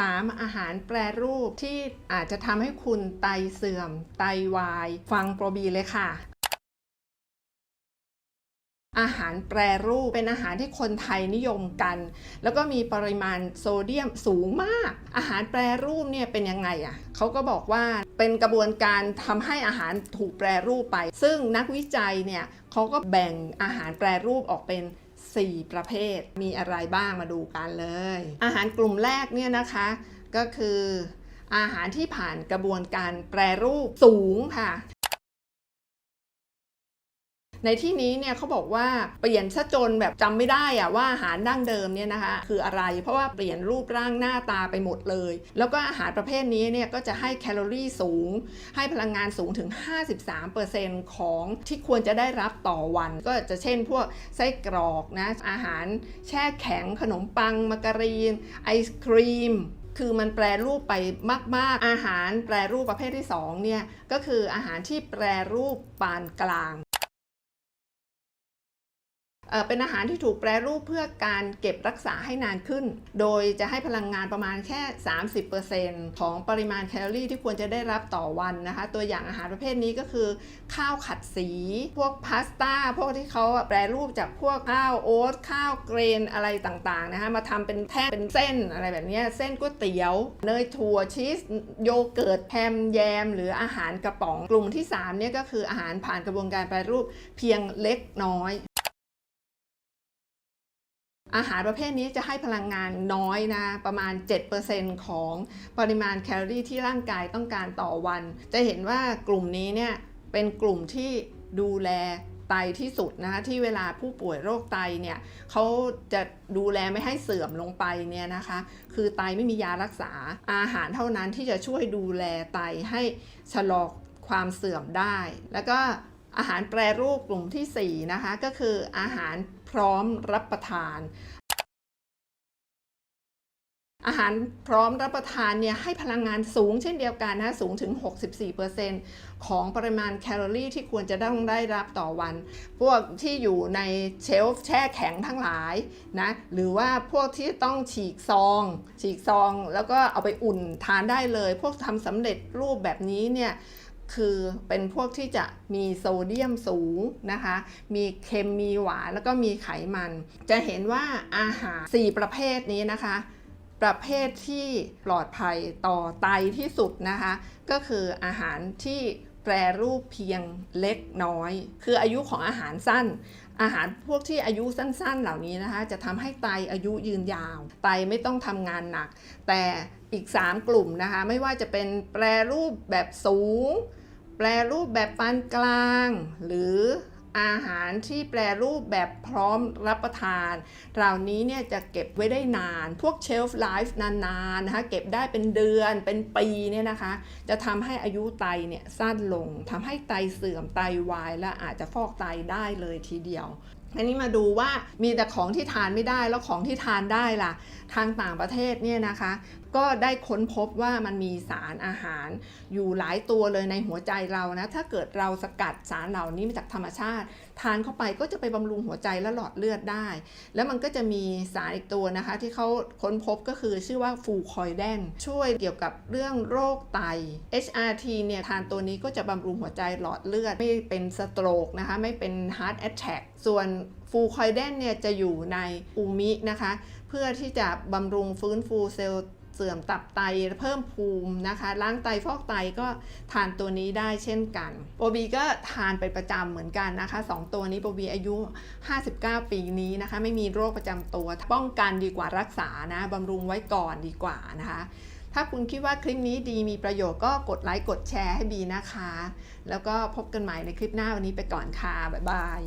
3. อาหารแปรรูปที่อาจจะทำให้คุณไตเสื่อม ไตวาย ฟังโปรบีเลยค่ะ อาหารแปรรูปเป็นอาหารที่คนไทยนิยมกัน แล้วก็มีปริมาณโซเดียมสูงมาก อาหารแปรรูปเนี่ยเป็นยังไงอะ่ะเขาก็บอกว่าเป็นกระบวนการทำให้อาหารถูกแปรรูปไป ซึ่งนักวิจัยเนี่ยเขาก็แบ่งอาหารแปรรูปออกเป็น 4 ประเภท มีอะไรบ้างมาดูกันเลย อาหารกลุ่มแรกเนี่ยนะคะก็คืออาหารที่ผ่านกระบวนการแปรรูปสูงค่ะ ในที่นี้เนี่ยเขาบอกว่าเปลี่ยนซะจนแบบจำไม่ได้อะว่าอาหารดั้งเดิมเนี่ยนะคะคืออะไรเพราะว่าเปลี่ยนรูปร่างหน้าตาไปหมดเลย แล้วก็อาหารประเภทนี้เนี่ยก็จะให้แคลอรี่สูง ให้พลังงานสูงถึง 53%ของที่ควรจะได้รับต่อวัน ก็จะเช่นพวกไส้กรอกนะอาหารแช่แข็งขนมปังมาการีน ไอศครีมคือมันแปรรูปไปมาก ๆ อาหารแปรรูปประเภทที่2เนี่ยก็คืออาหารที่แปรรูปปานกลาง เป็นอาหารที่ถูกแปรรูปเพื่อการเก็บรักษาให้นานขึ้น โดยจะให้พลังงานประมาณแค่ 30%ของปริมาณแคลอรี่ที่ควรจะได้รับต่อวันนะคะ ตัวอย่างอาหารประเภทนี้ก็คือ ข้าวขัดสี พวกพาสต้า พวกที่เขาแปรรูปจากพวกข้าวโอ๊ตข้าวเกรนอะไรต่างๆนะคะมาทำเป็นแท่งเป็นเส้นอะไรแบบนี้เส้นก๋วยเตี๋ยว เนยถั่วชีสโยเกิร์ตแฮมแยม หรืออาหารกระป๋องกลุ่มที่3เนี่ยก็คืออาหารผ่านกระบวนการแปรรูปเพียงเล็กน้อย อาหารประเภทนี้จะให้พลังงานน้อยนะ ประมาณ 7%ของปริมาณแคลอรี่ที่ร่างกายต้องการต่อวัน จะเห็นว่ากลุ่มนี้เนี่ยเป็นกลุ่มที่ดูแลไตที่สุดนะคะที่เวลาผู้ป่วยโรคไตเนี่ยเขาจะดูแลไม่ให้เสื่อมลงไปเนี่ยนะคะ คือไตไม่มียารักษาอาหารเท่านั้นที่จะช่วยดูแลไตให้ชะลอความเสื่อมได้ แล้วก็อาหารแปรรูปกลุ่มที่ 4 นะคะ ก็คืออาหาร พร้อมรับประทาน อาหารพร้อมรับประทานเนี่ยให้พลังงานสูงเช่นเดียวกันนะสูงถึง 64%ของปริมาณแคลอรี่ที่ควรจะต้องได้รับต่อวัน พวกที่อยู่ในเชลฟ์แช่แข็งทั้งหลายนะหรือว่าพวกที่ต้องฉีกซอง ฉีกซอง แล้วก็เอาไปอุ่นทานได้เลย พวกทำสำเร็จรูปแบบนี้เนี่ย คือเป็นพวกที่จะมีโซเดียมสูงนะคะ มีเค็มมีหวานแล้วก็มีไขมัน จะเห็นว่าอาหาร 4 ประเภทนี้นะคะ ประเภทที่ปลอดภัยต่อไตที่สุดนะคะ ก็คืออาหารที่แปรรูปเพียงเล็กน้อย คืออายุของอาหารสั้น อาหารพวกที่อายุสั้นๆ เหล่านี้นะคะ จะทำให้ไตอายุยืนยาว ไตไม่ต้องทำงานหนัก แต่อีก 3 กลุ่มนะคะ ไม่ว่าจะเป็นแปรรูปแบบสูง แปรรูปแบบปานกลาง หรือ อาหารที่แปรรูปแบบพร้อมรับประทาน เหล่านี้เนี่ยจะเก็บไว้ได้นาน พวกเชลฟ์ไลฟ์นานๆนะคะเก็บได้เป็นเดือนเป็นปีเนี่ยนะคะ จะทำให้อายุไตเนี่ยสั้นลงทำให้ไตเสื่อมไตวาย และอาจจะฟอกไตได้เลยทีเดียวอันนี้มาดูว่ามีแต่ของที่ทานไม่ได้แล้วของที่ทานได้ล่ะ ทางต่างประเทศเนี่ยนะคะ ก็ได้ค้นพบว่ามันมีสารอาหาร อยู่หลายตัวเลยในหัวใจเรานะ ถ้าเกิดเราสกัดสารเหล่านี้มาจากธรรมชาติ ทานเข้าไปก็จะไปบำรุงหัวใจและหลอดเลือดได้ แล้วมันก็จะมีสารอีกตัวนะคะ ที่เขาค้นพบก็คือชื่อว่าฟูคอยแดน ช่วยเกี่ยวกับเรื่องโรคไต HRT เนี่ยทานตัวนี้ก็จะบำรุงหัวใจหลอดเลือด ไม่เป็นสโตรกนะคะไม่เป็นฮาร์ดแอ t แทกส่วนฟูคอยแดนเนี่ยจะอยู่ในอูมินะคะ เพื่อที่จะบำรุงฟื้นฟูเซลล์ สื่อมตับไตเพิ่มภูมินะคะ ล้างไตฟอกไตก็ทานตัวนี้ได้เช่นกันโบบีก็ทานเป็นประจำเหมือนกันนะคะ 2 ตัวนี้โบบีอายุ 59 ปีนี้นะคะ ไม่มีโรคประจำตัว ป้องกันดีกว่ารักษานะบำรุงไว้ก่อนดีกว่านะคะ ถ้าคุณคิดว่าคลิปนี้ดีมีประโยชน์ก็กดไลค์กดแชร์ให้บีนะคะ แล้วก็พบกันใหม่ในคลิปหน้าวันนี้ไปก่อนค่ะบ๊ายบาย